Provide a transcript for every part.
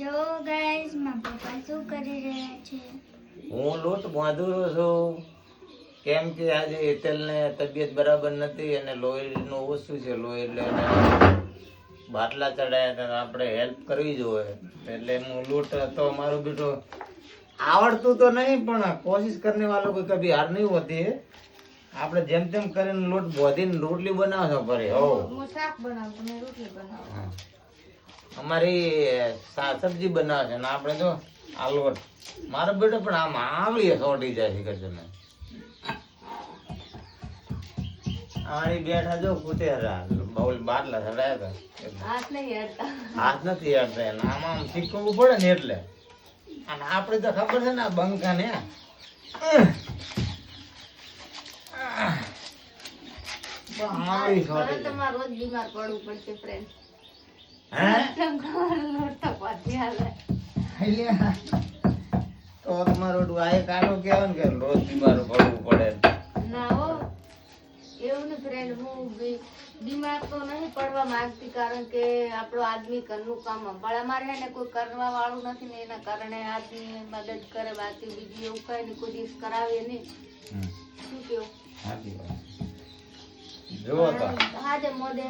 જો ગાઈસ મારા પપ્પા શું કરી રહ્યા છે? હું લોટ બાંધું છું. કેમ કે આજે હેતલને તબિયત બરાબર નથી અને લોહીનું ઓછું છે લોહી એટલે બાટલા ચડાયા હતા તો આપણે હેલ્પ કરવી જોઈએ. એટલે હું લોટ તો મારો બેટો આવડતું તો નહીં પણ કોશિશ કરને વાળો કોઈ કભી હાર નહીં હોતી. આપણે જેમ તેમ કરીને લોટ બોધીને રોટલી બનાવશો ફરી હો. હું શાક બનાવું તમે રોટલી બનાવો. હા. અમારી સબ્જી બનાવે છે ને આપણે જો આલવટ મારો બેટો પણ આમ આવડી સોટી જાય છે કરશે ને. અમારી બેઠા જો કુટેરા બાઉલ બાટલા ચડાયા હતા. હાથ નહીં હેડતા હાથ નથી હેડતા એને. આમ આમ શીખવવું પડે ને એટલે. અને આપણે તો ખબર છે ને બંકા ને રોજ બીમાર પડવું પડશે ફ્રેન્ડ તો તમારો ડુઆએ કાઢો કેવો ને કે રોજ બીમાર પડવું પડે? ના હો એવું ને ફ્રેન્ડ હું બીમાર તો નહીં પડવા માંગતી કારણ કે આપણો આદમી ઘરનું કામ પણ અમારે હે ને કોઈ કરવા વાળું નથી ને એના કારણે આદમી મદદ કરે બાકી બીજી એવું કઈ ને કોઈ દિવસ કરાવે નહીં. શું કેવું? સાચી વાત. હાજે મોદે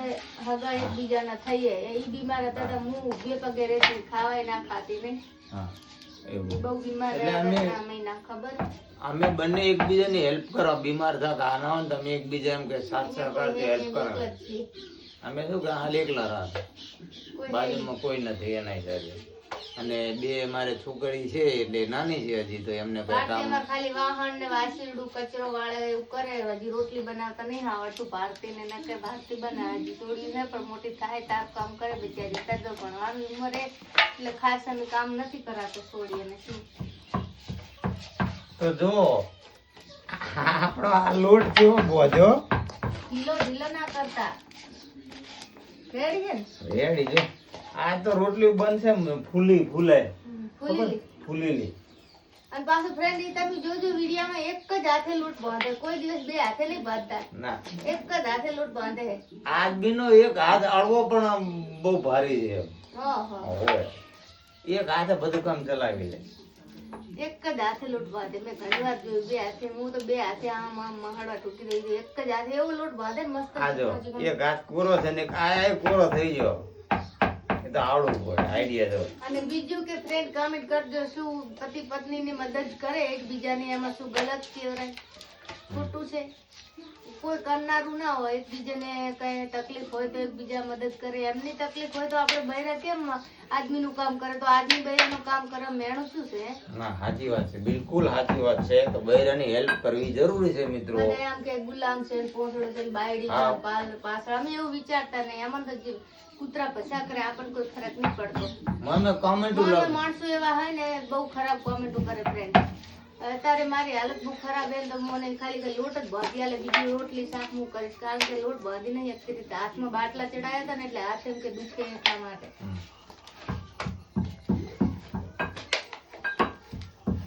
હગા એકબીજાના થઈએ. એ બીમાર હતા તો હું ઉભે પગે રહેતી ખાવાય ના ખાતી નહીં હા એવું. બહુ બીમાર એટલે રહ્યા અમે- મહિના ખબર? અમે બંને એકબીજાની હેલ્પ કરો બીમાર થતા ખાના હોય ને તમે એકબીજા એમ કે સાથ સહકારથી હેલ્પ કરો. અમે શું કે હાલ એકલા રહ્યા. બાજુમાં કોઈ નથી એના હિસાબે અને બે મારે છોકરી છે એટલે નાની છે હજી તો એમને કઈ કામ ખાલી વાહન ને વાસીડું કચરો વાળે એવું કરે હજી રોટલી બનાવતા નહીં આવડતું ભારતી ને નકે ભારતી બનાવે હજી થોડી ને પણ મોટી થાય તાર કામ કરે બિચારી તરતો ભણવાની ઉંમરે એટલે ખાસ એનું કામ નથી કરાતો છોડી અને શું. તો જો આપણો આ લોટ કેવો બોજો ઢીલો ઢીલો ના કરતા. રેડી છે રેડી છે. આ તો રોટલી બનશે ફૂલી ફૂલે ફૂલી ફૂલેલી. અને પાછું ફ્રેન્ડ તમે જોજો વિડીયોમાં એક જ હાથે લોટ બાંધે કોઈ દિવસ બે હાથે નહીં બાંધતા. ના. એક જ હાથે લોટ બાંધે. આદમીનો એક હાથ અળવો પણ બહુ ભારી છે એક હાથે બધું કામ ચલાવી લે. એક જ હાથે લૂટ બાંધે. મેં ઘણી વાર જોયું બે હાથે હું તો બે હાથે આમ આમ મહાડવા તૂટી રહી એક જ હાથે એવો લોટ બાંધે મસ્ત એક હાથ કોરો છે ને આ કોરો થઈ ગયો. તો આવડવું પડે આઈડિયા જો અને બીજું કે ફ્રેન્ડ કમેન્ટ કરજો શું પતિ પત્ની ની મદદ કરે એકબીજાની, એમાં શું ગલત કહેવાય ખોટું છે. કોઈ કરનારું ના હોય એકબીજાને કઈ તકલીફ હોય તો એકબીજા મદદ કરે. એમની તકલીફ હોય તો આપણે બૈરા કેમ આદમીનું કામ કરે? તો આદમી બૈરાનું કામ કરે મેણું શું છે? ના સાચી વાત છે. બિલકુલ સાચી વાત છે. તો બૈરાની હેલ્પ કરવી જરૂરી છે મિત્રો. અને આમ કે ગુલામ છે પોસડો છે બાયડી છે પાલ- અમે એવું વિચારતા નહીં. એમાં તો કૂતરા પછા કરે આપણને કોઈ ફરક નહીં પડતો. મને કોમેન્ટ માણસો એવા હોય ને બહુ ખરાબ કોમેન્ટો કરે ફ્રેન્ડ અત્યારે મારી હાલત બહુ ખરાબ હે તો મને ખાલી કે લોટ જ બાંધી આલે બીજી રોટલી શાક હું કરીશ. કારણ કે લોટ બાંધી નહીં શકતી હાથમાં બાટલા ચડાયા હતા ને એટલે હાથ એમ કે દુખે એટલા માટે.